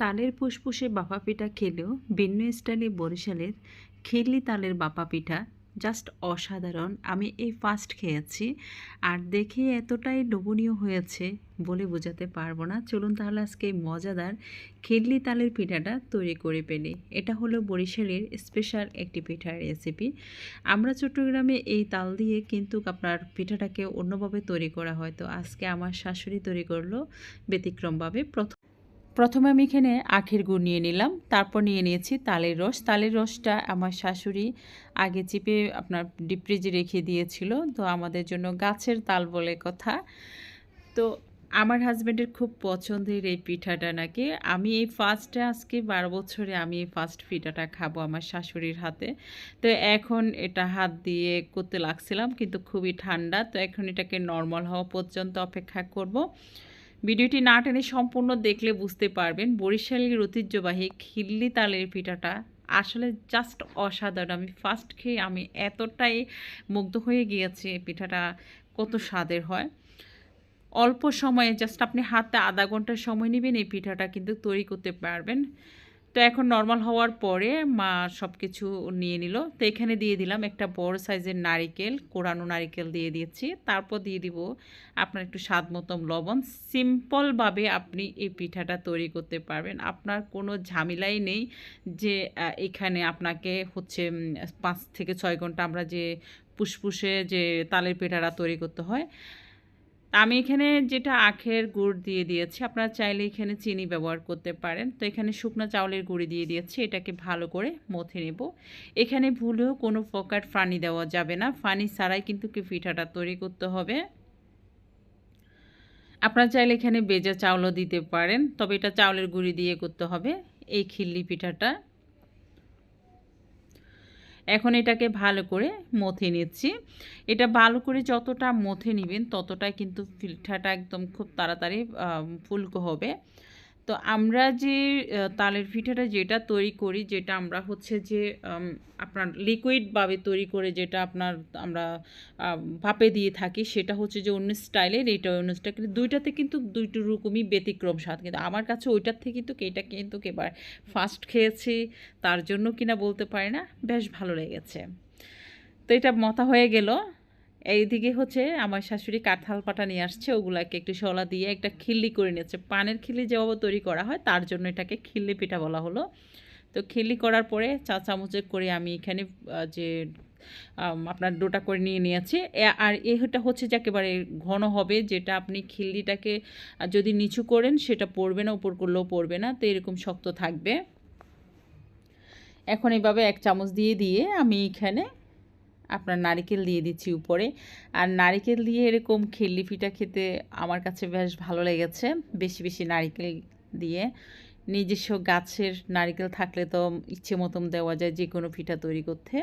তালের ফুসফুসে বাপা পিঠা খেলেও ভিন্ন স্টাইলে বরিশালের খিরলি তালের বাপা পিঠা জাস্ট অসাধারণ। আমি এই ফার্স্ট খেয়েছি আর দেখে এতটাই লোভনীয় হয়েছে বলে বোঝাতে পারব না। চলুন তাহলে আজকে মজাদার খিরলি তালের পিঠাটা তৈরি করে পেলি এটা হলো বরিশালের স্পেশাল একটি পিঠার রেসিপি আমরা চট্টগ্রামে এই তাল দিয়ে কিন্তু আপনার পিঠাটাকে অন্যভাবে তৈরি করা হয়। তো আজকে আমার শাশুড়ি তৈরি করল ব্যতিক্রমভাবে। প্রথম প্রথমে আমি এখানে আখের গুড় নিয়ে নিলাম, তারপর নিয়ে নিয়েছি তালের রস। তালের রসটা আমার শাশুড়ি আগে চিপে আপনার ডিপ ফ্রিজে রেখে দিয়েছিল, তো আমাদের জন্য গাছের তাল বলে কথা। তো আমার হাজব্যান্ডের খুব পছন্দের এই পিঠাটা নাকি। আমি এই ফার্স্টে আজকে বারো বছরে আমি এই ফার্স্ট পিঠাটা খাব আমার শাশুড়ির হাতে। তো এখন এটা হাত দিয়ে করতে লাগছিলাম, কিন্তু খুবই ঠান্ডা, তো এখন এটাকে নর্মাল হওয়া পর্যন্ত অপেক্ষা করব। ভিডিওটি না টেনে সম্পূর্ণ দেখলে বুঝতে পারবেন বরিশালের ঐতিহ্যবাহী খিল্লি তালের পিঠাটা আসলে জাস্ট অসাধারণ। আমি ফার্স্ট খেয়ে আমি এতটাই মুগ্ধ হয়ে গিয়েছি পিঠাটা কত স্বাদের হয়। অল্প সময়ে জাস্ট আপনি হাতে আধা ঘণ্টার সময় নেবেন এই পিঠাটা কিন্তু তৈরি করতে পারবেন। তো এখন নর্মাল হওয়ার পরে মা সব কিছু নিয়ে নিল। তো এখানে দিয়ে দিলাম একটা বড় সাইজের নারিকেল, কোরানো নারিকেল দিয়ে দিয়েছি তারপর দিয়ে দিব আপনার একটু স্বাদ মতন লবণ সিম্পলভাবে আপনি এই পিঠাটা তৈরি করতে পারবেন। আপনার কোনো ঝামেলাই নেই যে এখানে আপনাকে হচ্ছে পাঁচ থেকে ছয় ঘণ্টা আমরা যে পুষপুষে যে তালের পিঠাটা তৈরি করতে হয় আমি এখানে যেটা আখের গুড় দিয়ে দিয়েছি, আপনারা চাইলে এখানে চিনি ব্যবহার করতে পারেন। তো এখানে শুকনো চাউলের গুঁড়ি দিয়ে দিয়েছি, এটাকে ভালো করে মথে নেব। এখানে ভুলেও কোনো প্রকার ফানি দেওয়া যাবে না, ফানি ছাড়াই কিন্তু কি পিঠাটা তৈরি করতে হবে। আপনারা চাইলে এখানে বেজা চাউলও দিতে পারেন, তবে এটা চাউলের গুঁড়ি দিয়ে করতে হবে, এই খিল্লি পিঠাটা। এখন এটাকে ভালো করে মথে নিচ্ছি। এটা ভালো করে যতটা মথে নেবেন, ততটাই কিন্তু পিঠাটা একদম খুব তাড়াতাড়ি ফুলকো হবে। তো আমরা যে তালের পিঠাটা যেটা তৈরি করি, যেটা আমরা হচ্ছে যে আপনার লিকুইডভাবে তৈরি করে যেটা আপনার আমরা ভাপে দিয়ে থাকি, সেটা হচ্ছে যে অন্য স্টাইলের এইটা অন্য স্টাইল কিন্তু দুইটাতে কিন্তু দুইটো রকমই ব্যতিক্রম স্বাদ। কিন্তু আমার কাছে ওইটার থেকে কিন্তু, এটা কিন্তু এবার ফার্স্ট খেয়েছি, তার জন্য কিনা বলতে পারি না, বেশ ভালো লেগেছে। তো এটা মতা হয়ে গেল। এইদিকে হচ্ছে আমার শাশুড়ি কাঁঠাল পাটা নিয়ে আসছে, ওগুলাকে একটু শলা দিয়ে একটা খিল্লি করে নিয়েছে। পানের খিল্লি যেভাবে তৈরি করা হয়, তার জন্য এটাকে খিল্লি পিঠা বলা হলো। তো খিল্লি করার পরে চা চামচে করে আমি এখানে যে আপনার ডোটা করে নিয়ে নিয়েছি। আর এটা হচ্ছে যে একেবারে ঘন হবে, যেটা আপনি খিল্লিটাকে যদি নিচু করেন সেটা পড়বে না, উপর করলেও পড়বে না, তো এরকম শক্ত থাকবে। এখন এইভাবে এক চামচ দিয়ে দিয়ে আমি এখানে আপনার নারিকেল দিয়ে দিচ্ছি উপরে। আর নারিকেল দিয়ে এরকম খেল্লি পিঠা খেতে আমার কাছে বেশ ভালো লেগেছে। বেশি বেশি নারিকেল দিয়ে নিজস্ব গাছের নারিকেল থাকলে তো ইচ্ছে মতন দেওয়া যায় যে কোনো পিঠা তৈরি করতে।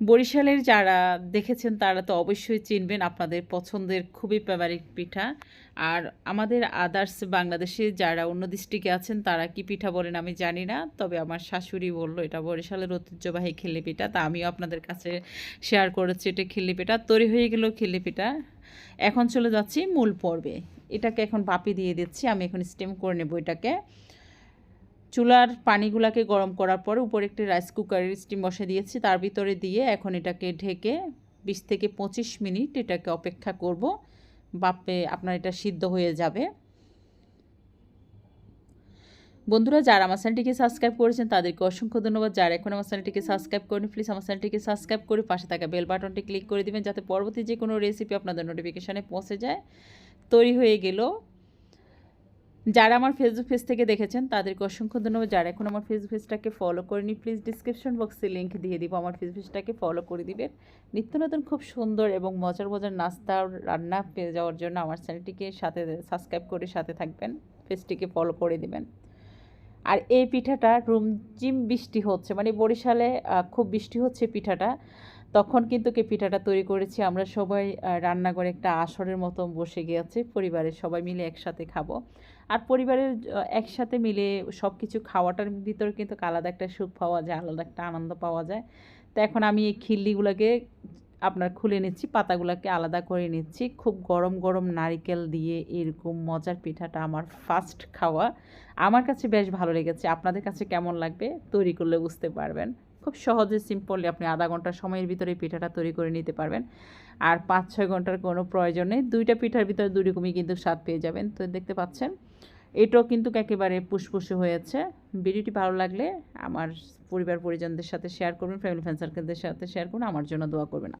বরিশালের যারা দেখেছেন তারা তো অবশ্যই চিনবেন আপনাদের পছন্দের খুবই ফেভারিট পিঠা। আর আমাদের আদার্স বাংলাদেশে যারা অন্য ডিস্ট্রিক্টে আছেন তারা কি পিঠা বলেন আমি জানি না, তবে আমার শাশুড়ি বলল, এটা বরিশালের ঐতিহ্যবাহী খিল্লি পিঠা। তা আমিও আপনাদের কাছে শেয়ার করেছি, এটা খিল্লি পিঠা। তৈরি হয়ে গেল খিল্লি পিঠা। এখন চলে যাচ্ছি মূল পর্বে। এটাকে এখন বাপি দিয়ে দিচ্ছি, আমি এখন স্টিম করে নেব এটাকে। চুলার পানিগুলাকে গরম করার পর উপরে একটি রাইস কুকারের স্টিম বসে দিয়েছি। তার ভিতরে দিয়ে এখন এটাকে ঢেকে বিশ থেকে পঁচিশ মিনিট এটাকে অপেক্ষা করব। বাপে আপনার এটা সিদ্ধ হয়ে যাবে। বন্ধুরা, যারা আমার চ্যানেলটিকে সাবস্ক্রাইব করেছেন, তাদেরকে অসংখ্য ধন্যবাদ। যারা এখন আমার চ্যানেলটিকে সাবস্ক্রাইব করেন প্লিজ আমার চ্যানেলটিকে সাবস্ক্রাইব করে পাশে থাকা বেল বাটনটি ক্লিক করে দিবেন, যাতে পরবর্তী যে কোনো রেসিপি আপনাদের নোটিফিকেশানে পৌঁছে যায়। তৈরি হয়ে গেল যারা আমার ফেসবুক পেজ থেকে দেখেছেন, তাদেরকে অসংখ্য ধন্যবাদ। যারা এখন আমার ফেসবুক পেজটাকে ফলো করেনি প্লিজ ডিসক্রিপশন বক্সে লিঙ্ক দিয়ে দিব। আমার ফেসবুক পেজটাকে ফলো করে দিবেন। নিত্য নতুন, খুব সুন্দর এবং মজার মজার নাস্তা রান্না পেয়ে যাওয়ার জন্য আমার চ্যানেলটিকে সাথে সাবস্ক্রাইব করে সাথে থাকবেন। পেজটিকে ফলো করে দিবেন। আর এই পিঠাটা রুমজিম বৃষ্টি হচ্ছে মানে বরিশালে খুব বৃষ্টি হচ্ছে পিঠাটা। তখন কিন্তু কে পিঠাটা তৈরি করেছি। আমরা সবাই রান্নাঘরে একটা আসরের মতো বসে গিয়েছে। পরিবারের সবাই মিলে একসাথে খাব। আর পরিবারের একসাথে মিলে সব কিছু খাওয়াটার ভিতরে কিন্তু আলাদা একটা সুখ পাওয়া যায়, আলাদা একটা আনন্দ পাওয়া যায়। তো এখন আমি এই খিল্লিগুলোকে আপনার খুলে নিচ্ছি, পাতাগুলোকে আলাদা করে নিচ্ছি। খুব গরম গরম নারিকেল দিয়ে এরকম মজার পিঠাটা আমার ফার্স্ট খাওয়া। আমার কাছে বেশ ভালো লেগেছে। আপনাদের কাছে কেমন লাগবে? তৈরি করলে বুঝতে পারবেন। খুব সহজে সিম্পলি আপনি আধা ঘণ্টা সময়ের ভিতরে পিঠাটা তৈরি করে নিতে পারবেন। আর পাঁচ, ছয় ঘণ্টার কোনো প্রয়োজন নেই। দুইটা পিঠার ভিতরে দুই রকমই কিন্তু স্বাদ পেয়ে যাবেন। তো দেখতে পাচ্ছেন, এটাও কিন্তু একেবারে পুষপুষে হয়েছে। ভিডিওটি ভালো লাগলে আমার পরিবার পরিজনদের সাথে শেয়ার করবেন ফ্যামিলি ফ্রেন্ড সার্কেলদের সাথে শেয়ার করুন আমার জন্য দোয়া করবেন।